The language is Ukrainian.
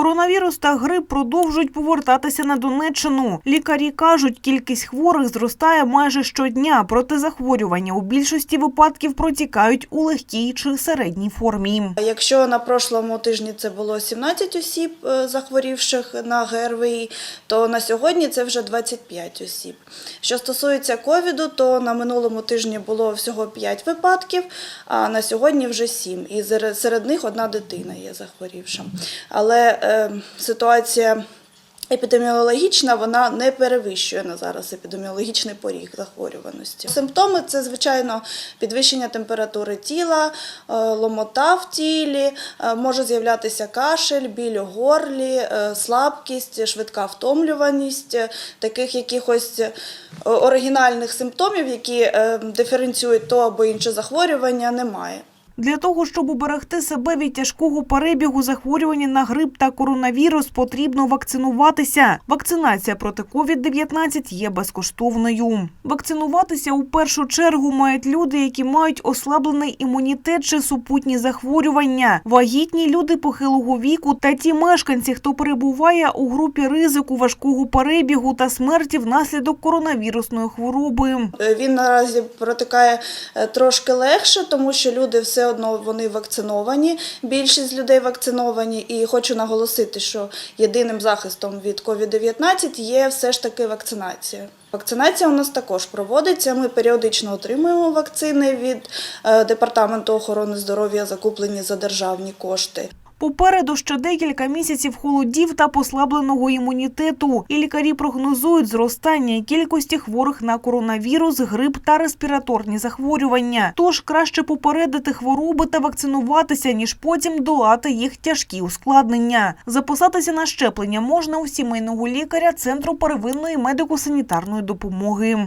Коронавірус та грип продовжують повертатися на Донеччину. Лікарі кажуть, кількість хворих зростає майже щодня, проте захворювання у більшості випадків протікають у легкій чи середній формі. Якщо на прошлому тижні це було 17 осіб е, захворівших на ГРВІ, то на сьогодні це вже 25 осіб. Що стосується ковіду, то на минулому тижні було всього 5 випадків, а на сьогодні вже 7. І серед- них одна дитина є захворівша. Але е, ситуація епідеміологічна вона не перевищує на зараз епідеміологічний поріг захворюваності. Симптоми це звичайно підвищення температури тіла, е, ломота в тілі, е, може з'являтися кашель, біль у горлі, е, слабкість, швидка втомлюваність. Таких якихось оригінальних симптомів, які е, диференціюють то або інше захворювання, немає. Для того, щоб уберегти себе від тяжкого перебігу захворювання на грип та коронавірус, потрібно вакцинуватися. Вакцинація проти COVID-19 є безкоштовною. Вакцинуватися у першу чергу мають люди, які мають ослаблений імунітет чи супутні захворювання, вагітні люди похилого віку та ті мешканці, хто перебуває у групі ризику важкого перебігу та смерті внаслідок коронавірусної хвороби. Е, Він наразі протикає е, трошки легше, тому що люди все одно вони вакциновані. Більшість людей вакциновані, і хочу наголосити, що єдиним захистом від COVID-19 є все ж таки вакцинація. Вакцинація у нас також проводиться. Ми періодично отримуємо вакцини від е, департаменту охорони здоров'я, закуплені за державні кошти. Попереду ще декілька місяців холодів та послабленого імунітету. І лікарі прогнозують зростання кількості хворих на коронавірус, грип та респіраторні захворювання. Тож краще попередити хвороби та вакцинуватися, ніж потім долати їх тяжкі ускладнення. Записатися на щеплення можна у сімейного лікаря Центру первинної медико-санітарної допомоги.